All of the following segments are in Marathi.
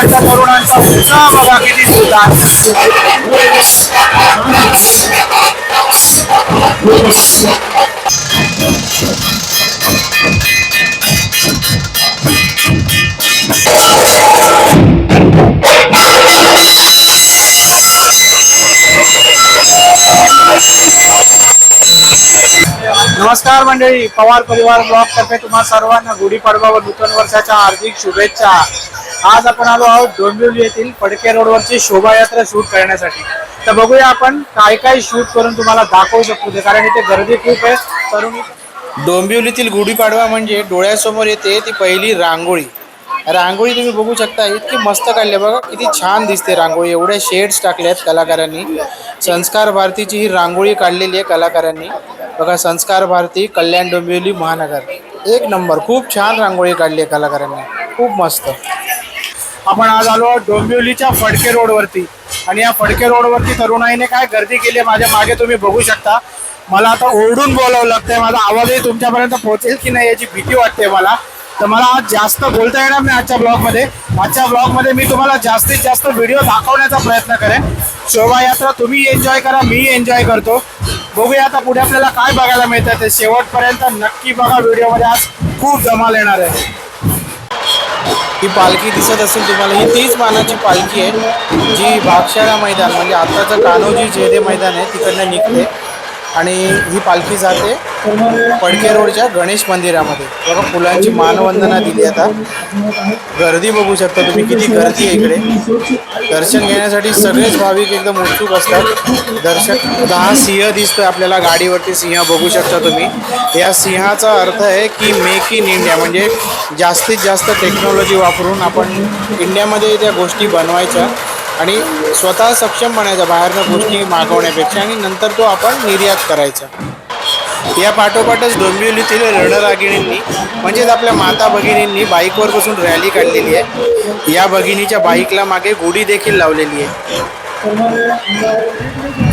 शकता तरुणांचा उत्साह बघा किती सुद्धा. नमस्कार मंडळी पवार परिवार ब्लॉग तर्फे तुम्हा सर्वांना गुढीपाडवा व नूतन वर्षाच्या हार्दिक शुभेच्छा. आज आपण आलो आहोत डोंबिवली येथील फडके रोडवरची शोभायात्रा शूट करण्यासाठी. तर बघूया आपण काय काय शूट करून तुम्हाला दाखवू शकतो ते कारण इथे गर्दी खूप आहे. तरुणी डोंबिवलीतील गुढीपाडवा म्हणजे डोळ्यासमोर येते ती पहिली रांगोळी. रांगोळी तुम्ही बघू शकता इतकी मस्त काढली बघा किती छान दिसते रांगोळी. एवढ्या शेड्स टाकले आहेत कलाकारांनी. संस्कार भारतीची ही रांगोळी काढलेली आहे कलाकारांनी. बघा संस्कार भारती कल्याण डोंबिवली महानगर. एक नंबर खूप छान रांगोळी काढली आहे कलाकारांनी. खूप मस्त. आपण आज आलो आहोत डोंबिवलीच्या फडके रोडवरती आणि या फडके रोडवरती तरुणाईने काय गर्दी केली आहे माझ्या मागे तुम्ही बघू शकता. मला आता ओरडून बोलावं लागतंय. माझा आवाजही तुमच्यापर्यंत पोहोचेल की नाही याची भीती वाटते मला. तर मला आज जास्त बोलता येणार नाही आजच्या ब्लॉगमध्ये. आजच्या ब्लॉगमध्ये मी तुम्हाला जास्तीत जास्त व्हिडिओ दाखवण्याचा प्रयत्न करेन. शोभायात्रा तुम्ही एन्जॉय करा मी एन्जॉय करतो. बघूया आता पुढे आपल्याला काय बघायला मिळतं. ते शेवटपर्यंत नक्की बघा. व्हिडिओमध्ये आज खूप जमाल येणार आहे. ही पालखी दिसत असेल तुम्हाला. ही तीच मानाची पालखी आहे जी भागशाळा मैदान म्हणजे आत्ताचं कान्होजी जेदे मैदान आहे तिकडनं निघते. आणि ही पालखी जाते पडके रोडच्या गणेश मंदिरामध्ये. बघा फुलांची मानवंदना दिली आता. गर्दी बघू शकता तुम्ही किती गर्दी आहे इकडे. दर्शन घेण्यासाठी सगळेच भाविक एकदम उत्सुक असतात. दर्शक दहा सिंह दिसतोय आपल्याला गाडीवरती सिंह बघू शकता तुम्ही. या सिंहाचा अर्थ आहे की मेक इन इंडिया म्हणजे जास्तीत जास्त टेक्नॉलॉजी वापरून आपण इंडियामध्ये त्या गोष्टी बनवायच्या. आणि स्वतः सक्षम बनायचा बाहेरनं गोष्टी मागवण्यापेक्षा आणि नंतर तो आपण निर्यात करायचा. या पाठोपाठच डोंबिवलीतील रणरागिणींनी म्हणजेच आपल्या माता भगिनींनी बाईकवर बसून रॅली काढलेली आहे. या भगिनीच्या बाईकला मागे गोडी देखील लावलेली आहे.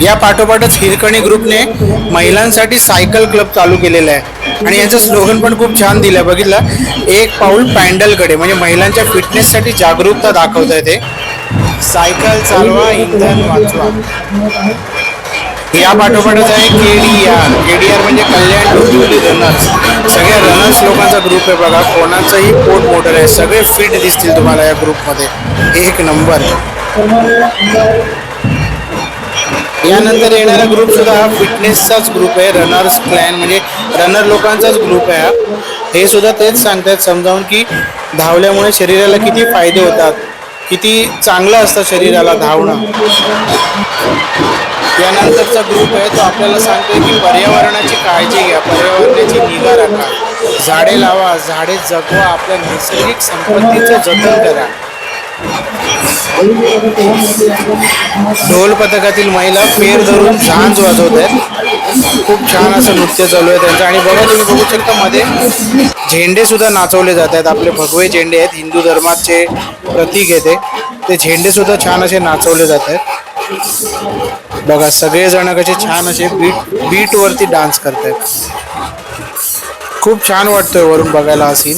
या पाठोपाठच हिरकणी ग्रुपने महिलांसाठी सायकल क्लब चालू केलेला आहे. आणि याचं स्लोगन पण खूप छान दिलं आहे बघितलं? एक पाऊल पॅन्डलकडे म्हणजे महिलांच्या फिटनेससाठी जागरूकता दाखवत आहे ते. सायकल चालवा इंधन वाचवा. या पाठोपाठच आहे K D R K D R म्हणजे कल्याण डोंबिवली रनर्स सगळ्या रनर्स लोकांचा ग्रुप आहे बघा. कोणाचंही पोट मोटर आहे सगळे फिट दिसतील तुम्हाला या ग्रुपमध्ये एक नंबर यानंतर येणारा ग्रुप सुद्धा हा फिटनेसचाच ग्रुप आहे. रनर्स क्लॅन म्हणजे रनर लोकांचाच ग्रुप आहे हा. हे सुद्धा तेच सांगतात समजावून की धावल्यामुळे शरीराला किती फायदे होतात. किती चांगलं असतं शरीराला धावणं. यानंतरचा ग्रुप आहे तो आपल्याला सांगतो की पर्यावरणाची काळजी घ्या. पर्यावरणाची निगा राखा. झाडे लावा झाडे जगवा. आपल्या नैसर्गिक संपत्तीचं जतन करा. ढोल पथकातील महिला फेर धरून झांज वाजवत आहेत. खूप छान असं नृत्य चालू आहे त्यांचं. आणि बघा तुम्ही बघू शकता मध्ये झेंडे सुद्धा नाचवले जात आहेत. आपले भगवे झेंडे आहेत. हिंदू धर्माचे प्रतीक आहे ते. झेंडे सुद्धा छान असे नाचवले जात आहेत. बघा सगळेजण कसे छान असे बीट बीटवरती डान्स करत आहेत. खूप छान वाटतोय वरून बघायला हा सीन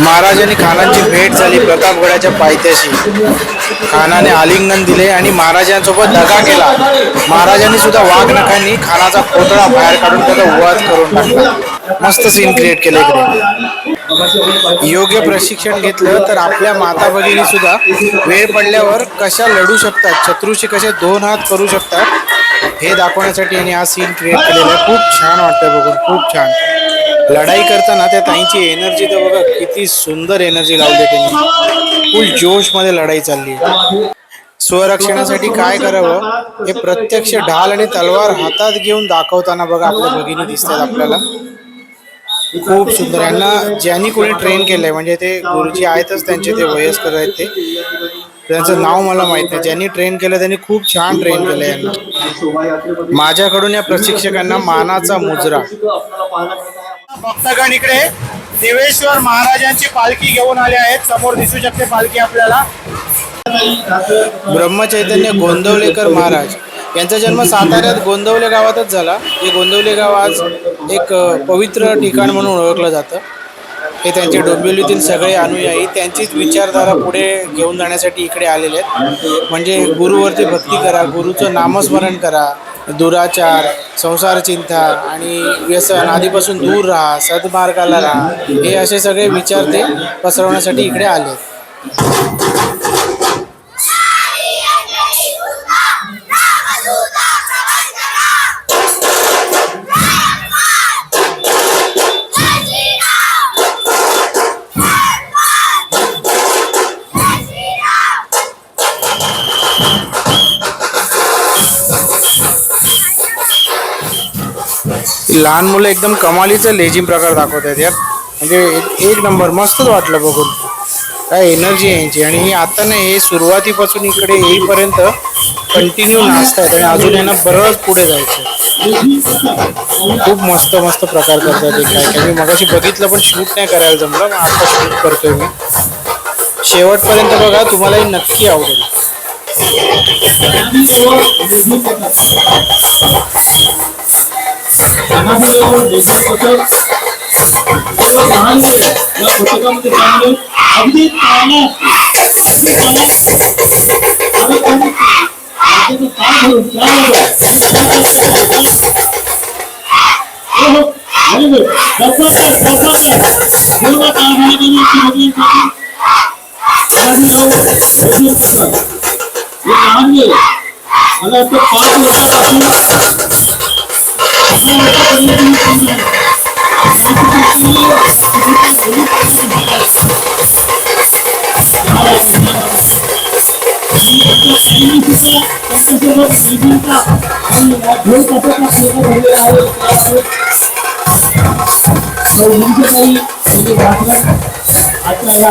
महाराजांनी खानांची भेट झाली प्रतापगडाच्या पायथ्याशी. खानाने आलिंगन दिले आणि महाराजांसोबत दगा केला. महाराजांनी सुद्धा वाघनखांनी खानाचा पोतळा बाहेर काढून त्याचा वध करून टाकला. मस्त सीन क्रिएट केलं इकडे. योग्य प्रशिक्षण घेतलं तर आपल्या माता भगिनी सुद्धा वेळ पडल्यावर कशा लढू शकतात शत्रूशी कसे दोन हात करू शकतात हे दाखवण्यासाठी यांनी हा सीन क्रिएट केलेला आहे. खूप छान वाटतं बघून खूप छान. लढाई करताना त्या ताईंची एनर्जी तर बघा किती सुंदर एनर्जी लावली त्यांनी. फुल जोशमध्ये लढाई चालली स्वरक्षणासाठी काय करावं हे प्रत्यक्ष ढाल आणि तलवार हातात घेऊन दाखवताना बघा आपल्या भगिनी दिसतात आपल्याला. खूप सुंदर. यांना ज्यांनी कोणी ट्रेन केलंय म्हणजे ते गुरुजी आहेतच त्यांचे ते वयस्कर आहेत ते. त्यांचं नाव मला माहीत नाही. ज्यांनी ट्रेन केलं त्यांनी खूप छान ट्रेन केलं यांना. माझ्याकडून या प्रशिक्षकांना मानाचा मुजरा. भक्तगण इकडे देवेश्वर महाराजांची पालखी घेऊन आले आहेत. समोर दिसू शकते पालखी आपल्याला. ब्रह्मचैतन्य गोंदवलेकर महाराज. यांचा जन्म साताऱ्यात गोंदवले गावातच झाला. हे गोंदवले गाव आज एक पवित्र ठिकाण म्हणून ओळखलं जातं. हे त्यांचे डोंबिवलीतील सगळे अनुयायी त्यांचीच विचारधारा पुढे घेऊन जाण्यासाठी इकडे आलेले आहेत. म्हणजे गुरुवरती भक्ती करा गुरुचं नामस्मरण करा दुराचार संसार चिंता आणि व्यसन आधीपासून दूर राहा सद्मार्गाला राहा. हे असे सगळे विचार ते पसरवण्यासाठी इकडे आले. लहान मुलं एकदम कमालीचं लेझिम प्रकार दाखवत आहेत यात. म्हणजे एक- नंबर मस्तच वाटलं बघून. काय एनर्जी आहे यांची. आणि ही आता नाही हे सुरुवातीपासून इकडे येईपर्यंत कंटिन्यू नाचतायत. आणि अजून यांना बरंच पुढे जायचं खूप मस्त मस्त प्रकार करतात काय काय. मी मगाशी बघितलं पण शूट नाही करायला जमलं. मग आता शूट करतोय मी. शेवटपर्यंत बघा तुम्हालाही नक्की आवडेल. अगदी पाण्यात अगदी पाण्यात आणि कोणी त्याचं काय घालून हो हो मला वाटतं पाच वर्षापासून আপনারা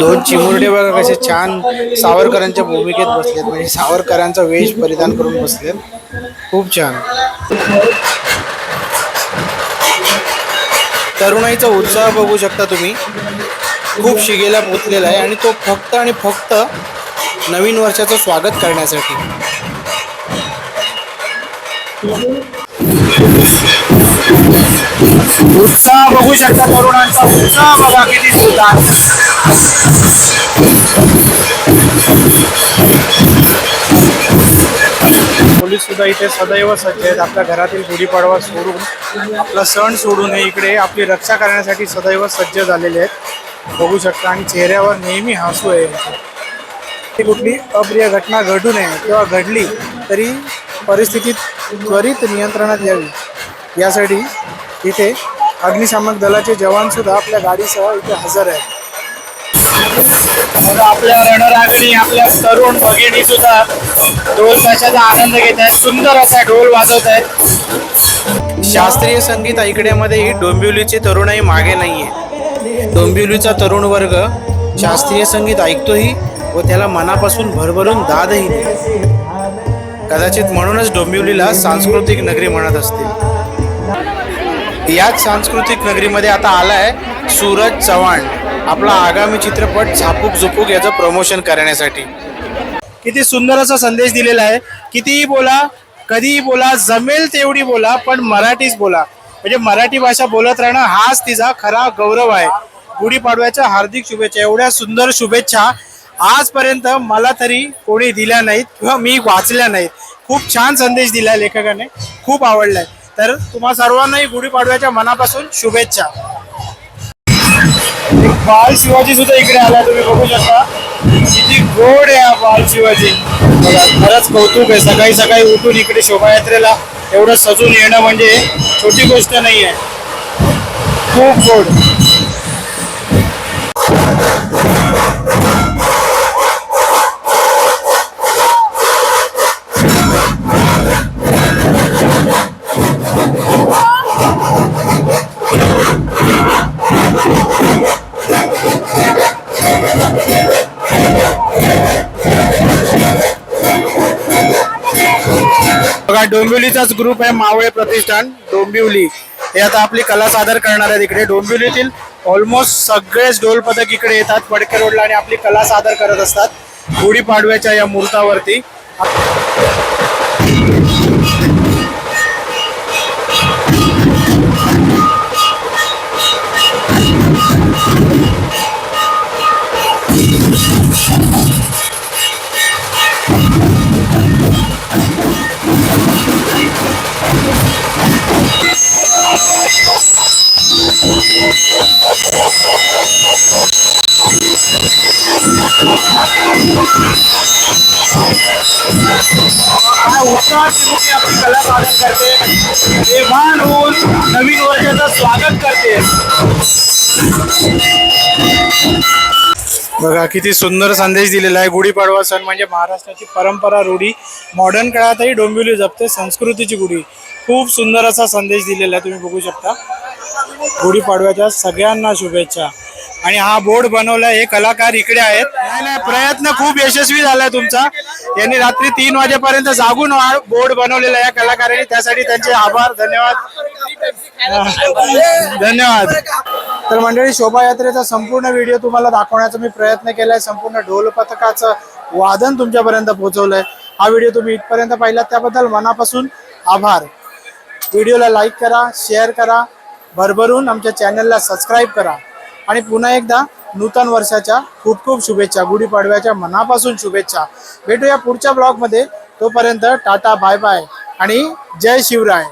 दोन चिमुरडे बघा कसे छान सावरकरांच्या भूमिकेत बसलेत. म्हणजे सावरकरांचा वेश परिधान करून बसलेत. खूप छान. तरुणाईचा उत्साह बघू शकता तुम्ही. खूप शिगेला पोचलेला आहे आणि तो फक्त आणि फक्त नवीन वर्षाचं स्वागत करण्यासाठी. उत्साह बघू शकता तरुणांचा. उत्साह बघा किती सुद्धा पोलीस सुद्धा इथे सदैव सज्ज आहेत. आपल्या घरातील गुढीपाडवा सोडून आपला सण सोडून हे इकडे आपली रक्षा करण्यासाठी सदैव सज्ज झालेले आहेत. बघू शकता आणि चेहऱ्यावर नेहमी हसू आहे ती कुठली अप्रिय घटना घडू नये किंवा घडली तरी परिस्थिती त्वरित नियंत्रणात यावी. यासाठी इथे अग्निशामक दलाचे जवानसुद्धा आपल्या गाडीसह इथे हजर आहेत. आपल्या आपल्या आणि आपल्या तरुण भगिनी सुद्धा ढोल ताशाचा आनंद घेत आहेत. सुंदर असा ढोल वाजवत आहेत. शास्त्रीय संगीत ऐकण्यामध्ये ही डोंबिवलीची तरुणाई मागे नाहीये. डोंबिवलीचा तरुण वर्ग शास्त्रीय संगीत ऐकतोही व त्याला मनापासून भरभरून दादही देतो कदाचित म्हणूनच डोंबिवलीला सांस्कृतिक नगरी म्हणत असतील. याच सांस्कृतिक नगरीमध्ये आता आलाय सूरज चव्हाण. आपला आगामी चित्रपट झापूक झुपूक याचं प्रमोशन करण्यासाठी. किती सुंदर असा संदेश दिलेला आहे. कितीही बोला कधीही बोला जमेल तेवढी बोला पण मराठीच बोला. म्हणजे मराठी भाषा बोलत राहणं हाच तिचा खरा गौरव आहे. गुढीपाडव्याच्या हार्दिक शुभेच्छा एवढ्या सुंदर शुभेच्छा आजपर्यंत मला तरी कोणी दिल्या नाहीत किंवा मी वाचल्या नाहीत. खूप छान संदेश दिलाय लेखकाने खूप आवडलाय. तर तुम्हा सर्वांनाही गुढीपाडव्याच्या मनापासून शुभेच्छा. बाल शिवाजी सुद्धा इकडे आला तुम्ही बघू शकता. किती गोड आहे बाल शिवाजी. खरंच कौतुक आहे. सकाळी सकाळी उठून इकडे शोभायात्रेला एवढं सजून येणं म्हणजे छोटी गोष्ट नाही आहे खूप गोड. डोंबिवलीचाच ग्रुप आहे मावळे प्रतिष्ठान डोंबिवली. हे आता आपली कला सादर करणार आहेत इकडे. डोंबिवलीतील ऑलमोस्ट सगळेच ढोल पथक इकडे येतात पडके रोडला आणि आपली कला सादर करत असतात. गुढीपाडव्याच्या या मुहूर्तावरती उत्साहात आपली कला सादर करते होऊन नवीन वर्षाचं स्वागत करते बघा किती सुंदर संदेश दिलेला आहे. गुढीपाडवा सण म्हणजे महाराष्ट्राची परंपरा रूढी. मॉडर्न काळातही डोंबिवली जपते संस्कृतीची गुढी. खूप सुंदर असा संदेश दिलेला आहे तुम्ही बघू शकता. गुढीपाडव्याच्या सगळ्यांना शुभेच्छा. आणि हा बोर्ड बनवला हे कलाकार इकडे आहेत. नाही नाही प्रयत्न खूप यशस्वी झालाय तुमचा. यांनी रात्री तीन वाजेपर्यंत जागून बोर्ड बनवलेला आहे या कलाकारांनी. त्यासाठी त्यांचे आभार धन्यवाद. धन्यवाद. तर मंडळी शोभायात्रेचा संपूर्ण व्हिडिओ तुम्हाला दाखवण्याचा मी प्रयत्न केलाय. संपूर्ण ढोल पथकाचं वादन तुमच्यापर्यंत पोहोचवलंय. हा व्हिडिओ तुम्ही इथपर्यंत पाहिलात त्याबद्दल मनापासून आभार. व्हिडिओला लाईक करा शेअर करा भरभरून आमच्या चॅनलला सबस्क्राईब करा. आणि पुन्हा एकदा नूतन वर्षाच्या खूप खूप शुभेच्छा गुढीपाडव्याच्या मनापासून शुभेच्छा. भेटूया पुढच्या ब्लॉगमध्ये. तोपर्यंत टाटा बाय बाय. आणि जय शिवराय.